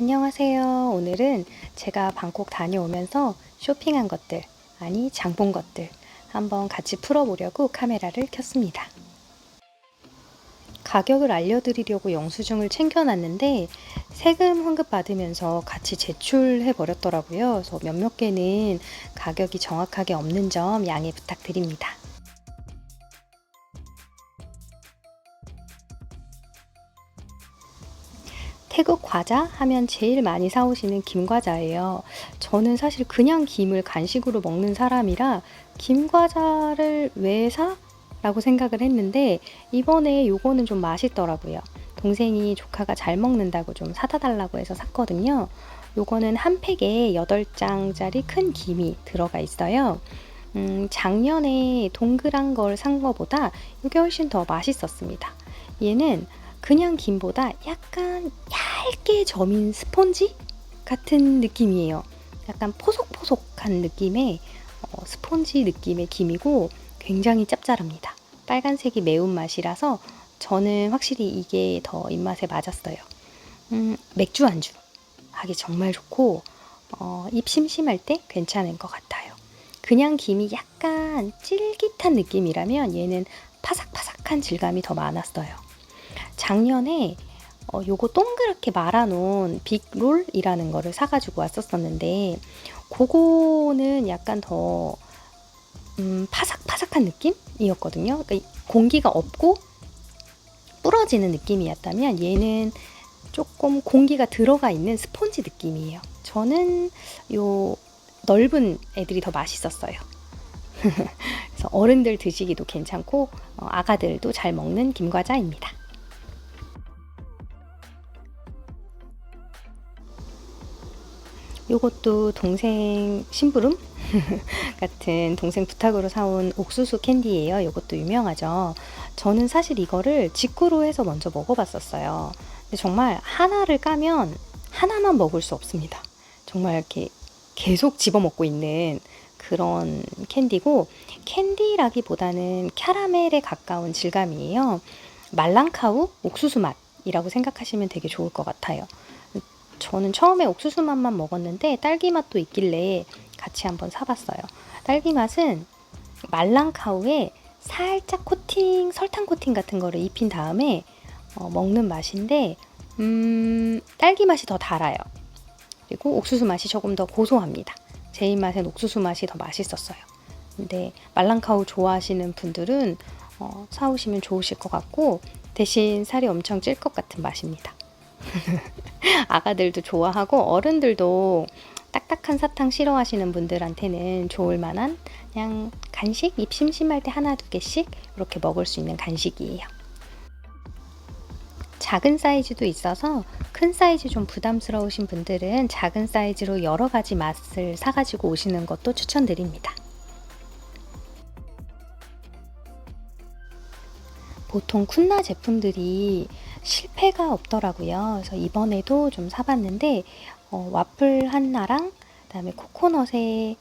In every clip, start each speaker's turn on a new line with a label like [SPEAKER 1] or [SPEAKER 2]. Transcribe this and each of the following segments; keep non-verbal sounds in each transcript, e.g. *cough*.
[SPEAKER 1] 안녕하세요. 오늘은 제가 방콕 다녀오면서 쇼핑한 것들, 아니 장 본 것들 한번 같이 풀어보려고 카메라를 켰습니다. 가격을 알려드리려고 영수증을 챙겨놨는데 세금 환급 받으면서 같이 제출해 버렸더라고요. 그래서 몇몇 개는 가격이 정확하게 없는 점 양해 부탁드립니다. 태국 과자 하면 제일 많이 사오시는 김과자예요. 저는 사실 그냥 김을 간식으로 먹는 사람이라 김과자를 왜 사? 라고 생각을 했는데 이번에 요거는 좀 맛있더라고요. 동생이 조카가 잘 먹는다고 좀 사다 달라고 해서 샀거든요. 요거는 한 팩에 8장짜리 큰 김이 들어가 있어요. 음, 작년에 동그란 걸 산 거보다 이게 훨씬 더 맛있었습니다. 얘는 그냥 김보다 약간 얇게 저민 스폰지 같은 느낌이에요. 약간 포석포석한 느낌의 어, 스폰지 느낌의 김이고 굉장히 짭짤합니다. 빨간색이 매운맛이라서 저는 확실히 이게 더 입맛에 맞았어요. 음, 맥주 안주 하기 정말 좋고 어, 입 심심할 때 괜찮은 것 같아요. 그냥 김이 약간 찔깃한 느낌이라면 얘는 파삭파삭한 질감이 더 많았어요. 작년에 어, 요거 동그랗게 말아놓은 빅롤이라는 거를 사가지고 왔었었는데 그거는 약간 더 음, 파삭파삭한 느낌이었거든요. 그러니까 공기가 없고 부러지는 느낌이었다면 얘는 조금 공기가 들어가 있는 스폰지 느낌이에요. 저는 요 넓은 애들이 더 맛있었어요. *laughs* 그래서 어른들 드시기도 괜찮고 어, 아가들도 잘 먹는 김과자입니다. 요것도 동생 심부름 *laughs* 같은 동생 부탁으로 사온 옥수수 캔디예요. 요것도 유명하죠. 저는 사실 이거를 직구로 해서 먼저 먹어봤었어요. 근데 정말 하나를 까면 하나만 먹을 수 없습니다. 정말 이렇게 계속 집어먹고 있는 그런 캔디고 캔디라기보다는 캐러멜에 가까운 질감이에요. 말랑카우 옥수수 맛이라고 생각하시면 되게 좋을 것 같아요. 저는 처음에 옥수수 맛만 먹었는데 딸기 맛도 있길래 같이 한번 사봤어요. 딸기 맛은 말랑 카우에 살짝 코팅, 설탕 코팅 같은 거를 입힌 다음에 어, 먹는 맛인데, 음, 딸기 맛이 더 달아요. 그리고 옥수수 맛이 조금 더 고소합니다. 제 입맛엔 옥수수 맛이 더 맛있었어요. 근데 말랑카우 좋아하시는 분들은 어, 사오시면 좋으실 것 같고, 대신 살이 엄청 찔 것 같은 맛입니다. *laughs* 아가들도 좋아하고 어른들도 딱딱한 사탕 싫어하시는 분들한테는 좋을 만한 그냥 간식 입 심심할 때 하나 두 개씩 이렇게 먹을 수 있는 간식이에요. 작은 사이즈도 있어서 큰 사이즈 좀 부담스러우신 분들은 작은 사이즈로 여러 가지 맛을 사가지고 오시는 것도 추천드립니다. 보통 쿤나 제품들이 실패가 없더라고요. 그래서 이번에도 좀 사봤는데 어, 와플 하나랑 그다음에 코코넛에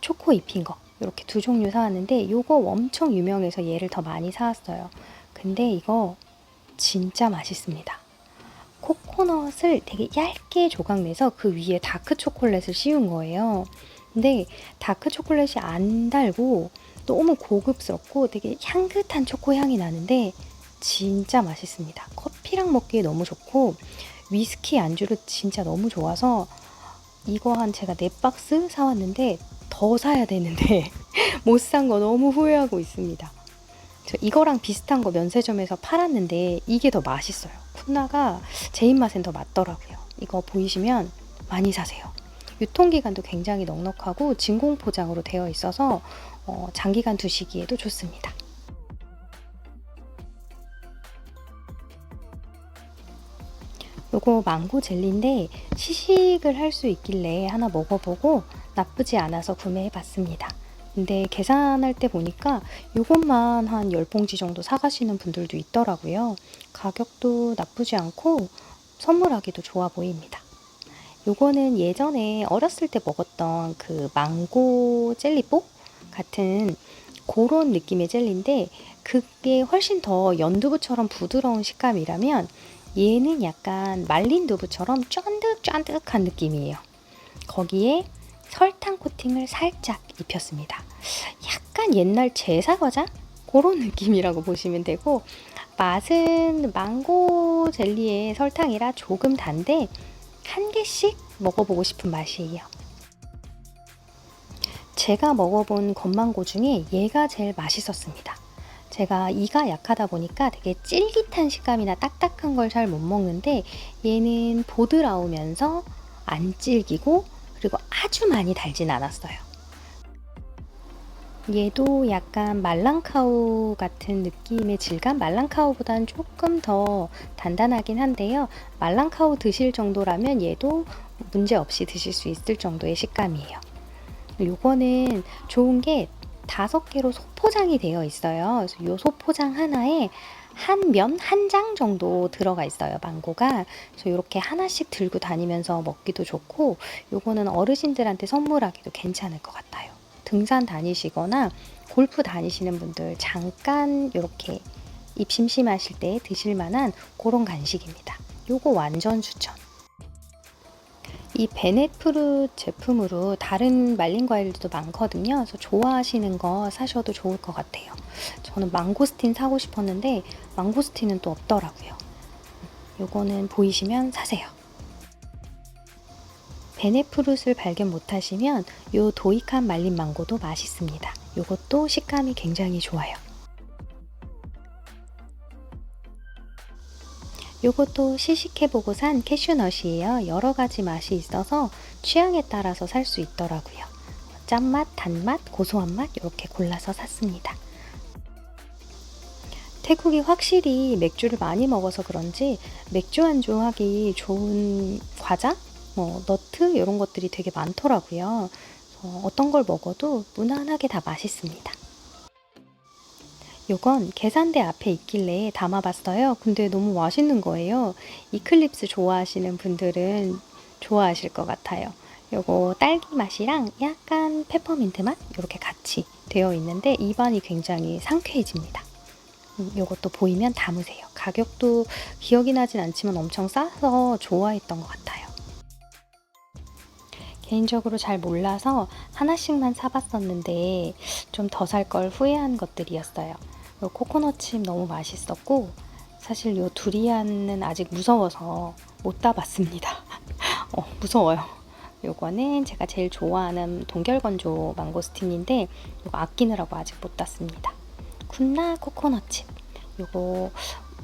[SPEAKER 1] 초코 입힌 거 이렇게 두 종류 사왔는데 요거 엄청 유명해서 얘를 더 많이 사왔어요. 근데 이거 진짜 맛있습니다. 코코넛을 되게 얇게 조각내서 그 위에 다크 초콜릿을 씌운 거예요. 근데 다크 초콜릿이 안 달고 너무 고급스럽고 되게 향긋한 초코 향이 나는데 진짜 맛있습니다. 커피랑 먹기에 너무 좋고 위스키 안주로 진짜 너무 좋아서 이거 한 제가 네 박스 사왔는데 더 사야 되는데 *laughs* 못 산 거 너무 후회하고 있습니다. 저 이거랑 비슷한 거 면세점에서 팔았는데 이게 더 맛있어요. 쿤나가 제 입맛엔 더 맞더라고요. 이거 보이시면 많이 사세요. 유통기간도 굉장히 넉넉하고 진공 포장으로 되어 있어서 어, 장기간 두시기에도 좋습니다. 요거 망고 젤리인데 시식을 할 수 있길래 하나 먹어보고 나쁘지 않아서 구매해 봤습니다. 근데 계산할 때 보니까 요것만 한 10봉지 정도 사가시는 분들도 있더라고요. 가격도 나쁘지 않고 선물하기도 좋아 보입니다. 요거는 예전에 어렸을 때 먹었던 그 망고 젤리뽀 같은 그런 느낌의 젤리인데 그게 훨씬 더 연두부처럼 부드러운 식감이라면 얘는 약간 말린 두부처럼 쫀득쫀득한 느낌이에요. 거기에 설탕 코팅을 살짝 입혔습니다. 약간 옛날 제사과자 그런 느낌이라고 보시면 되고 맛은 망고 젤리에 설탕이라 조금 단데 한 개씩 먹어보고 싶은 맛이에요. 제가 먹어본 건망고 중에 얘가 제일 맛있었습니다. 제가 이가 약하다 보니까 되게 쫄깃한 식감이나 딱딱한 걸 잘 못 먹는데 얘는 보드라우면서 안 질기고 그리고 아주 많이 달진 않았어요. 얘도 약간 말랑카우 같은 느낌의 질감? 말랑카우보다는 조금 더 단단하긴 한데요. 말랑카우 드실 정도라면 얘도 문제 없이 드실 수 있을 정도의 식감이에요. 요거는 좋은 게 다섯 개로 소포장이 되어 있어요. 요 소포장 하나에 한 면 한 장 정도 들어가 있어요. 망고가. 그래서 이렇게 하나씩 들고 다니면서 먹기도 좋고 요거는 어르신들한테 선물하기도 괜찮을 것 같아요. 등산 다니시거나 골프 다니시는 분들 잠깐 이렇게 입 심심하실 때 드실 만한 그런 간식입니다. 요거 완전 추천. 이 베네프루 제품으로 다른 말린 과일들도 많거든요. 그래서 좋아하시는 거 사셔도 좋을 것 같아요. 저는 망고스틴 사고 싶었는데 망고스틴은 또 없더라고요. 요거는 보이시면 사세요. 베네프룻을 발견 못하시면 요 도익한 말린 망고도 맛있습니다. 요것도 식감이 굉장히 좋아요. 요것도 시식해보고 산 캐슈넛이에요. 여러 가지 맛이 있어서 취향에 따라서 살 수 있더라고요. 짠맛, 단맛, 고소한 맛 이렇게 골라서 샀습니다. 태국이 확실히 맥주를 많이 먹어서 그런지 맥주 안주하기 좋은 과자, 뭐 너트 이런 것들이 되게 많더라고요. 어, 어떤 걸 먹어도 무난하게 다 맛있습니다. 요건 계산대 앞에 있길래 담아봤어요. 근데 너무 맛있는 거예요. 이클립스 좋아하시는 분들은 좋아하실 것 같아요. 요거 딸기 맛이랑 약간 페퍼민트 맛 이렇게 같이 되어 있는데 입안이 굉장히 상쾌해집니다. 음, 요것도 보이면 담으세요. 가격도 기억이 나진 않지만 엄청 싸서 좋아했던 것 같아요. 개인적으로 잘 몰라서 하나씩만 사봤었는데 좀 더 살 걸 후회한 것들이었어요. 요 코코넛 칩 너무 맛있었고 사실 요 두리안은 아직 무서워서 못 따봤습니다. *laughs* 어, 무서워요. 요거는 제가 제일 좋아하는 동결건조 망고스틴인데 요거 아끼느라고 아직 못 땄습니다. 쿤나 코코넛 칩. 요거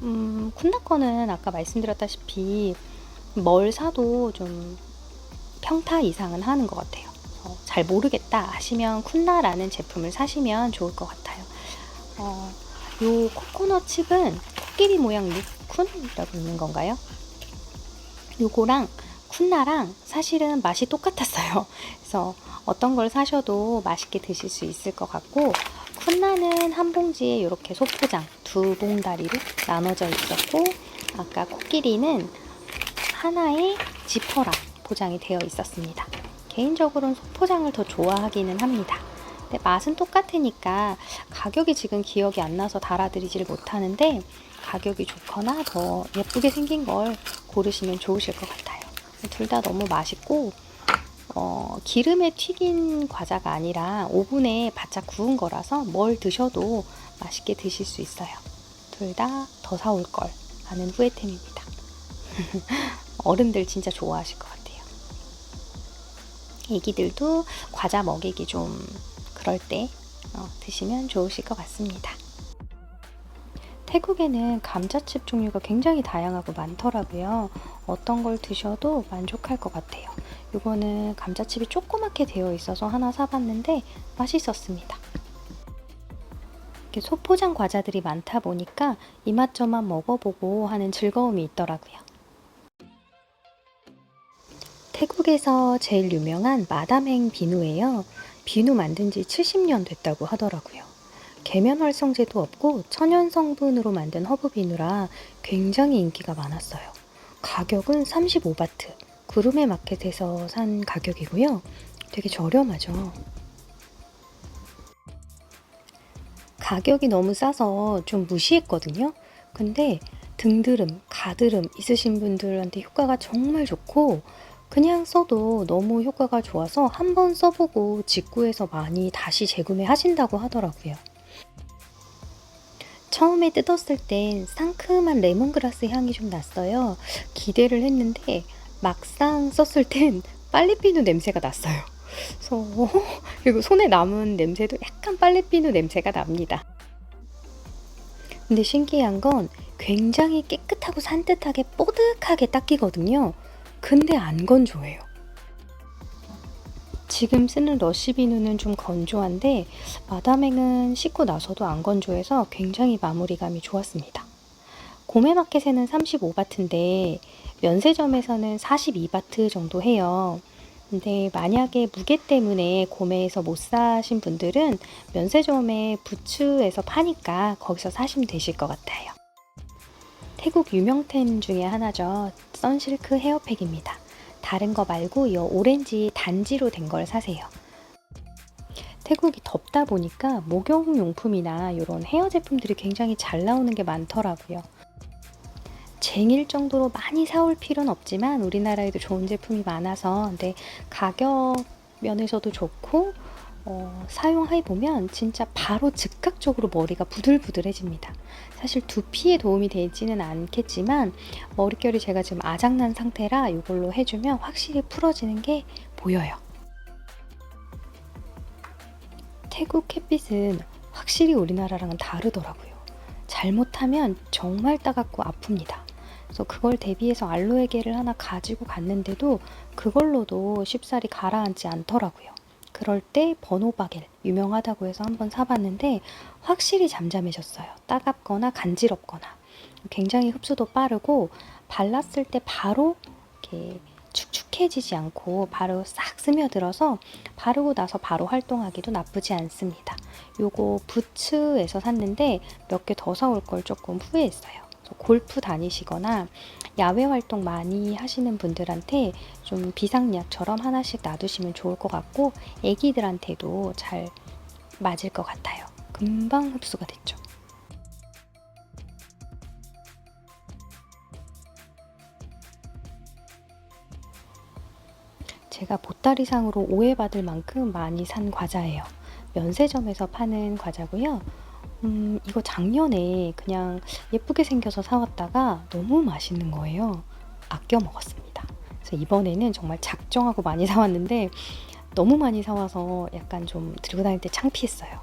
[SPEAKER 1] 음, 쿤나 거는 아까 말씀드렸다시피 뭘 사도 좀 평타 이상은 하는 것 같아요. 어, 잘 모르겠다 하시면 쿤나라는 제품을 사시면 좋을 것 같아요. 어, 요 코코넛 칩은 코끼리 모양 루쿤이라고 있는 건가요? 요거랑 쿤나랑 사실은 맛이 똑같았어요. *laughs* 그래서 어떤 걸 사셔도 맛있게 드실 수 있을 것 같고 쿤나는 한 봉지에 이렇게 소포장 두 봉다리로 나눠져 있었고 아까 코끼리는 하나의 지퍼랑 포장이 되어 있었습니다. 개인적으로는 소포장을 더 좋아하기는 합니다. 근데 맛은 똑같으니까 가격이 지금 기억이 안 나서 달아드리지를 못하는데 가격이 좋거나 더 예쁘게 생긴 걸 고르시면 좋으실 것 같아요. 둘 다 너무 맛있고 어, 기름에 튀긴 과자가 아니라 오븐에 바짝 구운 거라서 뭘 드셔도 맛있게 드실 수 있어요. 둘 다 더 사올 걸 하는 후회템입니다. *laughs* 어른들 진짜 좋아하실 것 같아요. 애기들도 과자 먹이기 좀 그럴 때 어, 드시면 좋으실 것 같습니다. 태국에는 감자칩 종류가 굉장히 다양하고 많더라고요. 어떤 걸 드셔도 만족할 것 같아요. 이거는 감자칩이 조그맣게 되어 있어서 하나 사봤는데 맛있었습니다. 이렇게 소포장 과자들이 많다 보니까 이맛저맛 먹어보고 하는 즐거움이 있더라고요. 태국에서 제일 유명한 마담행 비누예요. 비누 만든 지 70년 됐다고 하더라고요. 계면 활성제도 없고 천연 성분으로 만든 허브 비누라 굉장히 인기가 많았어요. 가격은 35바트. 구름의 마켓에서 산 가격이고요. 되게 저렴하죠. 가격이 너무 싸서 좀 무시했거든요. 근데 등드름, 가드름 있으신 분들한테 효과가 정말 좋고 그냥 써도 너무 효과가 좋아서 한번 써보고 직구해서 많이 다시 재구매 하신다고 하더라고요. 처음에 뜯었을 땐 상큼한 레몬그라스 향이 좀 났어요. 기대를 했는데 막상 썼을 땐 빨리비누 냄새가 났어요. 그래서 *laughs* 그리고 손에 남은 냄새도 약간 빨리비누 냄새가 납니다. 근데 신기한 건 굉장히 깨끗하고 산뜻하게 뽀득하게 닦이거든요. 근데 안 건조해요. 지금 쓰는 러쉬 비누는 좀 건조한데 마담행은 씻고 나서도 안 건조해서 굉장히 마무리감이 좋았습니다. 고메마켓에는 35바트인데 면세점에서는 42바트 정도 해요. 근데 만약에 무게 때문에 고메에서 못 사신 분들은 면세점에 부츠에서 파니까 거기서 사시면 되실 것 같아요. 태국 유명템 중에 하나죠. 선실크 헤어팩입니다. 다른 거 말고 이 오렌지 단지로 된 걸 사세요. 태국이 덥다 보니까 목욕용품이나 이런 헤어 제품들이 굉장히 잘 나오는 게 많더라고요. 쟁일 정도로 많이 사올 필요는 없지만 우리나라에도 좋은 제품이 많아서 근데 가격 면에서도 좋고 어, 사용해 보면 진짜 바로 즉각적으로 머리가 부들부들해집니다. 사실 두피에 도움이 되지는 않겠지만 머릿결이 제가 지금 아작난 상태라 이걸로 해주면 확실히 풀어지는 게 보여요. 태국 햇빛은 확실히 우리나라랑은 다르더라고요. 잘못하면 정말 따갑고 아픕니다. 그래서 그걸 대비해서 알로에 겔을 하나 가지고 갔는데도 그걸로도 쉽사리 가라앉지 않더라고요. 그럴 때 버노바겔 유명하다고 해서 한번 사봤는데 확실히 잠잠해졌어요. 따갑거나 간지럽거나 굉장히 흡수도 빠르고 발랐을 때 바로 이렇게 축축해지지 않고 바로 싹 스며들어서 바르고 나서 바로 활동하기도 나쁘지 않습니다. 요거 부츠에서 샀는데 몇 개 더 사올 걸 조금 후회했어요. 골프 다니시거나 야외 활동 많이 하시는 분들한테 좀 비상약처럼 하나씩 놔두시면 좋을 것 같고 애기들한테도 잘 맞을 것 같아요. 금방 흡수가 됐죠. 제가 보따리상으로 오해받을 만큼 많이 산 과자예요. 면세점에서 파는 과자고요. 음, 이거 작년에 그냥 예쁘게 생겨서 사왔다가 너무 맛있는 거예요. 아껴 먹었습니다. 그래서 이번에는 정말 작정하고 많이 *laughs* 사왔는데 너무 많이 사와서 약간 좀 들고 다닐 때 창피했어요.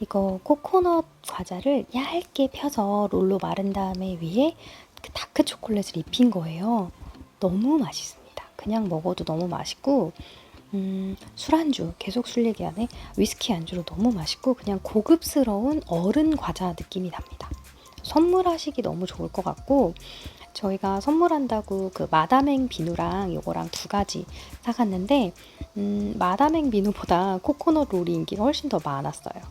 [SPEAKER 1] 이거 코코넛 과자를 얇게 펴서 롤로 마른 다음에 위에 그 다크 초콜릿을 입힌 거예요. 너무 맛있습니다. 그냥 먹어도 너무 맛있고 음, 술안주 계속 술 얘기하네. 위스키 안주로 너무 맛있고 그냥 고급스러운 어른 과자 느낌이 납니다. 선물하시기 너무 좋을 것 같고 저희가 선물한다고 그 마담행 비누랑 요거랑 두 가지 사갔는데 음, 마담행 비누보다 코코넛 롤이 인기가 훨씬 더 많았어요.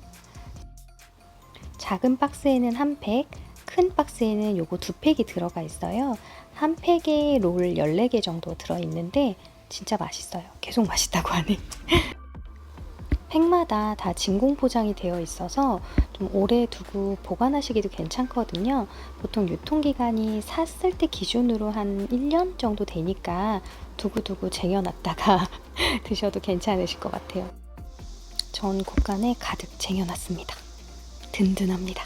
[SPEAKER 1] 작은 박스에는 한 팩, 큰 박스에는 요거 두 팩이 들어가 있어요. 한 팩에 롤 14개 정도 들어있는데 진짜 맛있어요. 계속 맛있다고 하네. 팩마다 *laughs* 다 진공 포장이 되어 있어서 좀 오래 두고 보관하시기도 괜찮거든요. 보통 유통기간이 샀을 때 기준으로 한 1년 정도 되니까 두고두고 쟁여놨다가 *laughs* 드셔도 괜찮으실 것 같아요. 전 곳간에 가득 쟁여놨습니다. 든든합니다.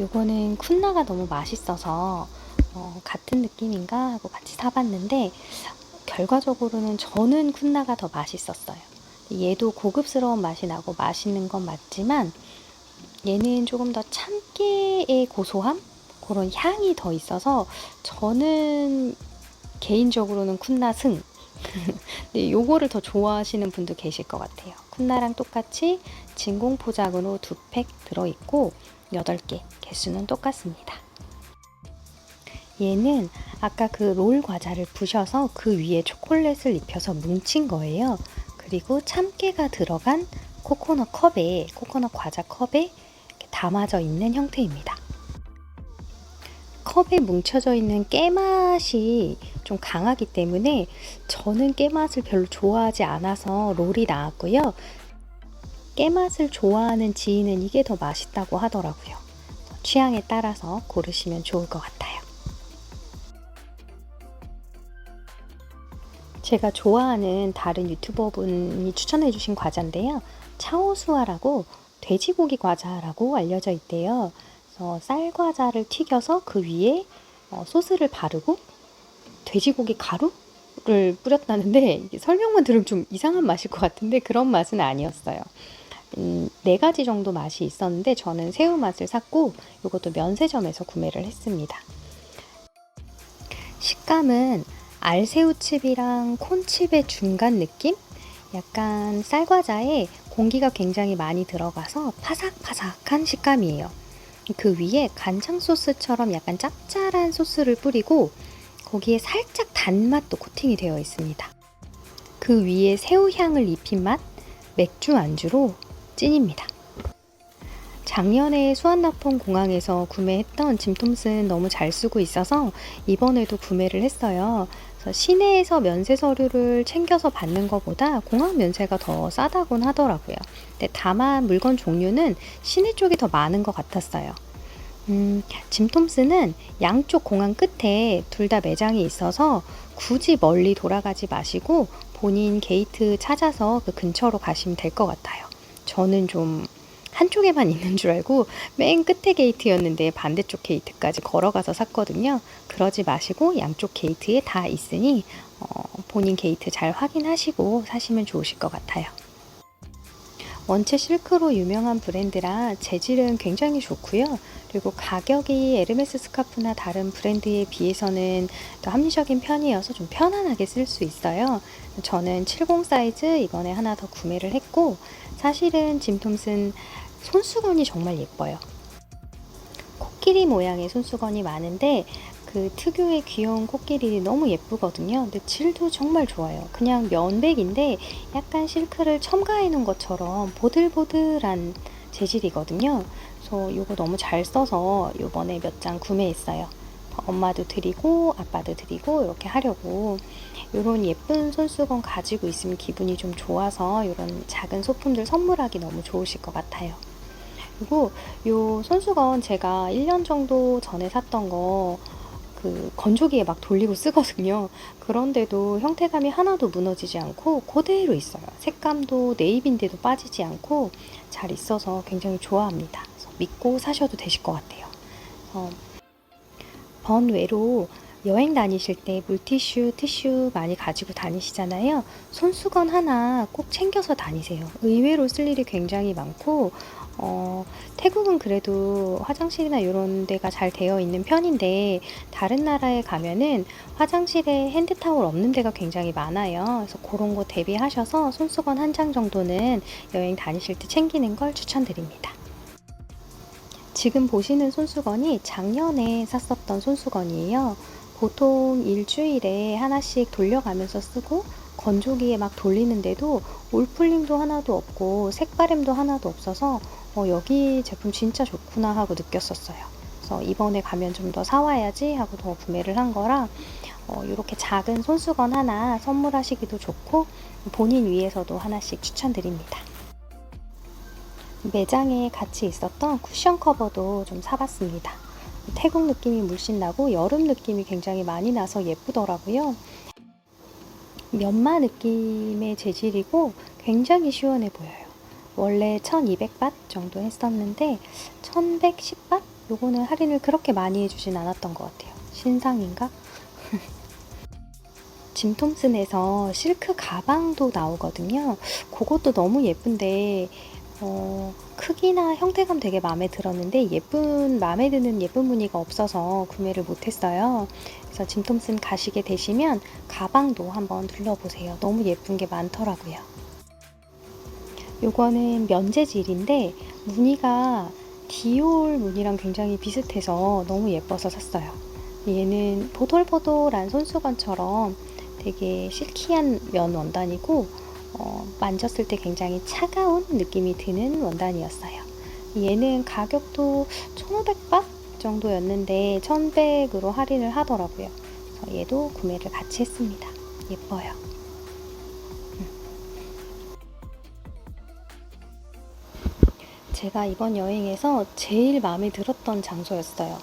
[SPEAKER 1] 요거는 쿤나가 너무 맛있어서 어, 같은 느낌인가 하고 같이 사봤는데 결과적으로는 저는 쿤나가 더 맛있었어요. 얘도 고급스러운 맛이 나고 맛있는 건 맞지만 얘는 조금 더 참깨의 고소함? 그런 향이 더 있어서 저는 개인적으로는 쿤나 승. 근데 *laughs* 요거를 더 좋아하시는 분도 계실 것 같아요. 쿤나랑 똑같이 진공 포장으로 두 팩 들어있고 8개 개수는 똑같습니다. 얘는 아까 그 롤 과자를 부셔서 그 위에 초콜릿을 입혀서 뭉친 거예요. 그리고 참깨가 들어간 코코넛 컵에, 코코넛 과자 컵에 담아져 있는 형태입니다. 컵에 뭉쳐져 있는 깨맛이 좀 강하기 때문에 저는 깨맛을 별로 좋아하지 않아서 롤이 나왔고요. 깨맛을 좋아하는 지인은 이게 더 맛있다고 하더라고요. 취향에 따라서 고르시면 좋을 것 같아요. 제가 좋아하는 다른 유튜버분이 추천해 주신 과자인데요. 차오수아라고 돼지고기 과자라고 알려져 있대요. 그래서 쌀 과자를 튀겨서 그 위에 어, 소스를 바르고 돼지고기 가루를 뿌렸다는데 설명만 들으면 좀 이상한 맛일 것 같은데 그런 맛은 아니었어요. 음, 네 가지 정도 맛이 있었는데 저는 새우 맛을 샀고 이것도 면세점에서 구매를 했습니다. 식감은 알새우칩이랑 콘칩의 중간 느낌? 약간 쌀과자에 공기가 굉장히 많이 들어가서 파삭파삭한 식감이에요. 그 위에 간장 소스처럼 약간 짭짤한 소스를 뿌리고 거기에 살짝 단맛도 코팅이 되어 있습니다. 그 위에 새우향을 입힌 맛, 맥주 안주로 찐입니다. 작년에 수완나폰 공항에서 구매했던 짐 톰슨 너무 잘 쓰고 있어서 이번에도 구매를 했어요. 시내에서 면세 서류를 챙겨서 받는 것보다 공항 면세가 더 싸다곤 하더라고요. 근데 다만 물건 종류는 시내 쪽이 더 많은 것 같았어요. 음, 짐 톰스는 양쪽 공항 끝에 둘 다 매장이 있어서 굳이 멀리 돌아가지 마시고 본인 게이트 찾아서 그 근처로 가시면 될 것 같아요. 저는 좀 한쪽에만 있는 줄 알고 맨 끝에 게이트였는데 반대쪽 게이트까지 걸어가서 샀거든요. 그러지 마시고 양쪽 게이트에 다 있으니 어, 본인 게이트 잘 확인하시고 사시면 좋으실 것 같아요. 원체 실크로 유명한 브랜드라 재질은 굉장히 좋고요. 그리고 가격이 에르메스 스카프나 다른 브랜드에 비해서는 더 합리적인 편이어서 좀 편안하게 쓸 수 있어요. 저는 70 사이즈 이번에 하나 더 구매를 했고 사실은 짐 톰슨 손수건이 정말 예뻐요. 코끼리 모양의 손수건이 많은데 그 특유의 귀여운 코끼리 너무 예쁘거든요. 근데 질도 정말 좋아요. 그냥 면백인데 약간 실크를 첨가해 놓은 것처럼 보들보들한 재질이거든요. 그래서 이거 너무 잘 써서 이번에 몇 장 구매했어요. 엄마도 드리고 아빠도 드리고 이렇게 하려고 이런 예쁜 손수건 가지고 있으면 기분이 좀 좋아서 이런 작은 소품들 선물하기 너무 좋으실 것 같아요. 그리고 이 손수건 제가 1년 정도 전에 샀던 거 그 건조기에 막 돌리고 쓰거든요. 그런데도 형태감이 하나도 무너지지 않고 그대로 있어요. 색감도 네이비인데도 빠지지 않고 잘 있어서 굉장히 좋아합니다. 믿고 사셔도 되실 것 같아요. 어, 번외로 여행 다니실 때 물티슈, 티슈 많이 가지고 다니시잖아요. 손수건 하나 꼭 챙겨서 다니세요. 의외로 쓸 일이 굉장히 많고, 어, 태국은 그래도 화장실이나 이런 데가 잘 되어 있는 편인데, 다른 나라에 가면은 화장실에 핸드타올 없는 데가 굉장히 많아요. 그래서 그런 거 대비하셔서 손수건 한 장 정도는 여행 다니실 때 챙기는 걸 추천드립니다. 지금 보시는 손수건이 작년에 샀었던 손수건이에요. 보통 일주일에 하나씩 돌려가면서 쓰고 건조기에 막 돌리는데도 올풀림도 하나도 없고 색바램도 하나도 없어서 어, 여기 제품 진짜 좋구나 하고 느꼈었어요. 그래서 이번에 가면 좀 더 사와야지 하고 더 구매를 한 거라 어, 이렇게 작은 손수건 하나 선물하시기도 좋고 본인 위해서도 하나씩 추천드립니다. 매장에 같이 있었던 쿠션 커버도 좀 사봤습니다. 태국 느낌이 물씬 나고 여름 느낌이 굉장히 많이 나서 예쁘더라고요. 면마 느낌의 재질이고 굉장히 시원해 보여요. 원래 1200밭 정도 했었는데 1110밭? 요거는 할인을 그렇게 많이 해주진 않았던 것 같아요. 신상인가? *laughs* 짐 톰슨에서 실크 가방도 나오거든요. 그것도 너무 예쁜데 어, 크기나 형태감 되게 마음에 들었는데 예쁜 마음에 드는 예쁜 무늬가 없어서 구매를 못했어요. 그래서 짐 톰슨 가시게 되시면 가방도 한번 둘러보세요. 너무 예쁜 게 많더라고요. 요거는 면재질인데 무늬가 디올 무늬랑 굉장히 비슷해서 너무 예뻐서 샀어요. 얘는 보돌보돌한 손수건처럼 되게 실키한 면 원단이고 어, 만졌을 때 굉장히 차가운 느낌이 드는 원단이었어요. 얘는 가격도 1,500바 정도였는데 1,100으로 할인을 하더라고요. 그래서 얘도 구매를 같이 했습니다. 예뻐요. 제가 이번 여행에서 제일 마음에 들었던 장소였어요.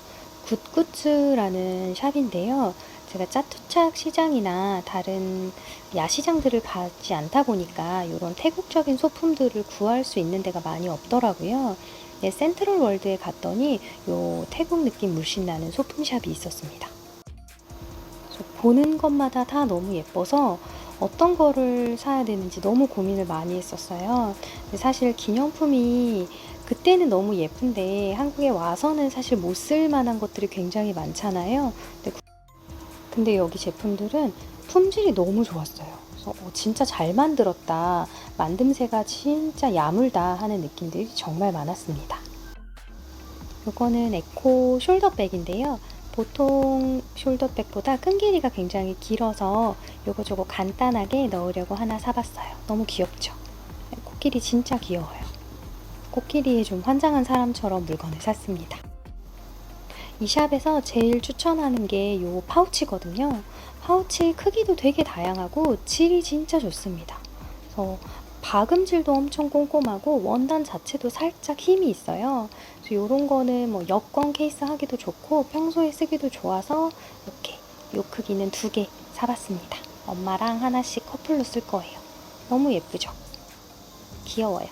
[SPEAKER 1] 굿굿즈라는 샵인데요. 제가 짜투착 시장이나 다른 야시장들을 가지 않다 보니까 이런 태국적인 소품들을 구할 수 있는 데가 많이 없더라고요. 네, 센트럴 월드에 갔더니 요 태국 느낌 물씬 나는 소품샵이 있었습니다. 보는 것마다 다 너무 예뻐서 어떤 거를 사야 되는지 너무 고민을 많이 했었어요. 사실 기념품이 그때는 너무 예쁜데 한국에 와서는 사실 못 쓸 만한 것들이 굉장히 많잖아요. 근데, 근데 여기 제품들은 품질이 너무 좋았어요. 그래서 어, 진짜 잘 만들었다. 만듦새가 진짜 야물다 하는 느낌들이 정말 많았습니다. 이거는 에코 숄더백인데요. 보통 숄더백보다 끈 길이가 굉장히 길어서 요거 저거 간단하게 넣으려고 하나 사봤어요. 너무 귀엽죠? 코끼리 진짜 귀여워요. 코끼리에 좀 환장한 사람처럼 물건을 샀습니다. 이 샵에서 제일 추천하는 게 요 파우치거든요. 파우치 크기도 되게 다양하고 질이 진짜 좋습니다. 그래서 박음질도 엄청 꼼꼼하고 원단 자체도 살짝 힘이 있어요. 그래서 이런 거는 뭐 여권 케이스 하기도 좋고 평소에 쓰기도 좋아서 이렇게 요 크기는 두 개 사봤습니다. 엄마랑 하나씩 커플로 쓸 거예요. 너무 예쁘죠? 귀여워요.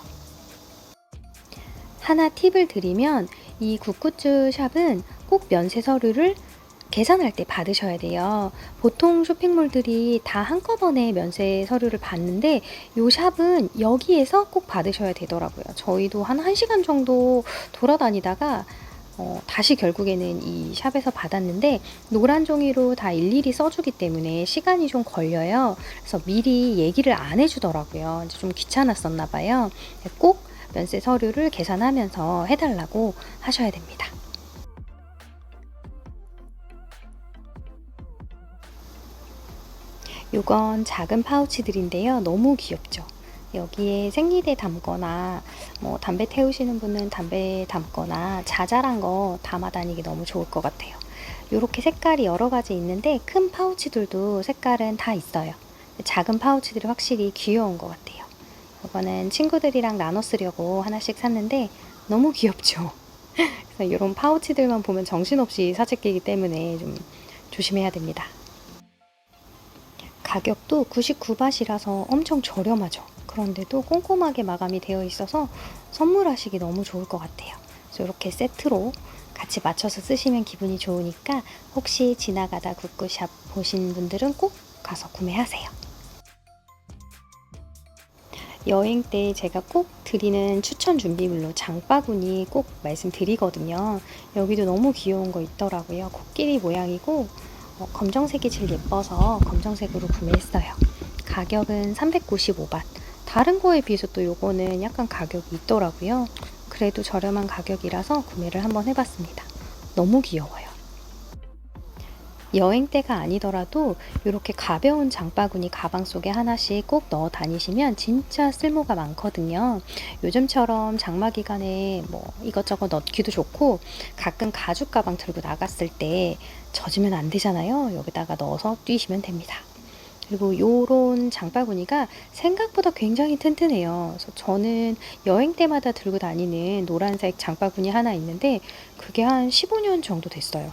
[SPEAKER 1] 하나 팁을 드리면 이 굿굿즈 샵은 꼭 면세 서류를 계산할 때 받으셔야 돼요. 보통 쇼핑몰들이 다 한꺼번에 면세 서류를 받는데 요 샵은 여기에서 꼭 받으셔야 되더라고요. 저희도 한 1시간 정도 돌아다니다가 어, 다시 결국에는 이 샵에서 받았는데 노란 종이로 다 일일이 써주기 때문에 시간이 좀 걸려요. 그래서 미리 얘기를 안 해주더라고요. 이제 좀 귀찮았었나 봐요. 꼭 면세 서류를 계산하면서 해달라고 하셔야 됩니다. 요건 작은 파우치들인데요. 너무 귀엽죠? 여기에 생리대 담거나 뭐 담배 태우시는 분은 담배 담거나 자잘한 거 담아 다니기 너무 좋을 것 같아요. 이렇게 색깔이 여러 가지 있는데 큰 파우치들도 색깔은 다 있어요. 작은 파우치들이 확실히 귀여운 것 같아요. 이거는 친구들이랑 나눠 쓰려고 하나씩 샀는데 너무 귀엽죠. *laughs* 그래서 이런 파우치들만 보면 정신없이 사재끼기 때문에 좀 조심해야 됩니다. 가격도 99바트라서 엄청 저렴하죠. 그런데도 꼼꼼하게 마감이 되어 있어서 선물하시기 너무 좋을 것 같아요. 그래서 이렇게 세트로 같이 맞춰서 쓰시면 기분이 좋으니까 혹시 지나가다 굿굿샵 보신 분들은 꼭 가서 구매하세요. 여행 때 제가 꼭 드리는 추천 준비물로 장바구니 꼭 말씀드리거든요. 여기도 너무 귀여운 거 있더라고요. 코끼리 모양이고 어, 검정색이 제일 예뻐서 검정색으로 구매했어요. 가격은 395ባት. 다른 거에 비해서 또 요거는 약간 가격이 있더라고요. 그래도 저렴한 가격이라서 구매를 한번 해봤습니다. 너무 귀여워요. 여행 때가 아니더라도 이렇게 가벼운 장바구니 가방 속에 하나씩 꼭 넣어 다니시면 진짜 쓸모가 많거든요. 요즘처럼 장마 기간에 뭐 이것저것 넣기도 좋고 가끔 가죽 가방 들고 나갔을 때 젖으면 안 되잖아요. 여기다가 넣어서 뛰시면 됩니다. 그리고 요런 장바구니가 생각보다 굉장히 튼튼해요. 그래서 저는 여행 때마다 들고 다니는 노란색 장바구니 하나 있는데 그게 한 15년 정도 됐어요.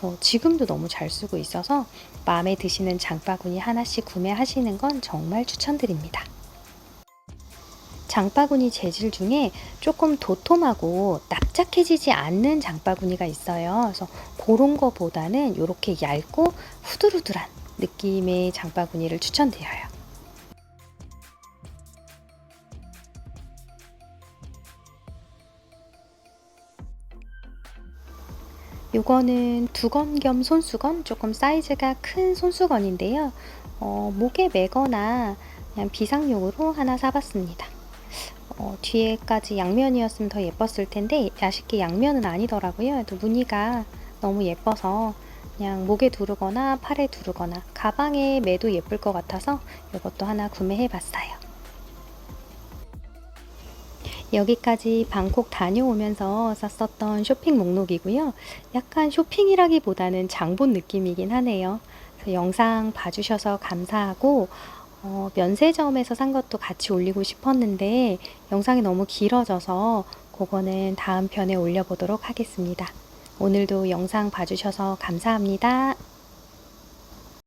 [SPEAKER 1] 그래서 지금도 너무 잘 쓰고 있어서 마음에 드시는 장바구니 하나씩 구매하시는 건 정말 추천드립니다. 장바구니 재질 중에 조금 도톰하고 납작해지지 않는 장바구니가 있어요. 그래서 그런 거보다는 이렇게 얇고 후들후들한 느낌의 장바구니를 추천드려요. 요거는 두건 겸 손수건, 조금 사이즈가 큰 손수건인데요. 어, 목에 매거나 그냥 비상용으로 하나 사봤습니다. 어, 뒤에까지 양면이었으면 더 예뻤을 텐데 야식기 양면은 아니더라고요. 또 무늬가 너무 예뻐서 그냥 목에 두르거나 팔에 두르거나 가방에 매도 예쁠 것 같아서 이것도 하나 구매해 봤어요. 여기까지 방콕 다녀오면서 샀었던 쇼핑 목록이고요. 약간 쇼핑이라기보다는 장본 느낌이긴 하네요. 영상 봐주셔서 감사하고 어, 면세점에서 산 것도 같이 올리고 싶었는데 영상이 너무 길어져서 그거는 다음 편에 올려보도록 하겠습니다. 오늘도 영상 봐주셔서 감사합니다.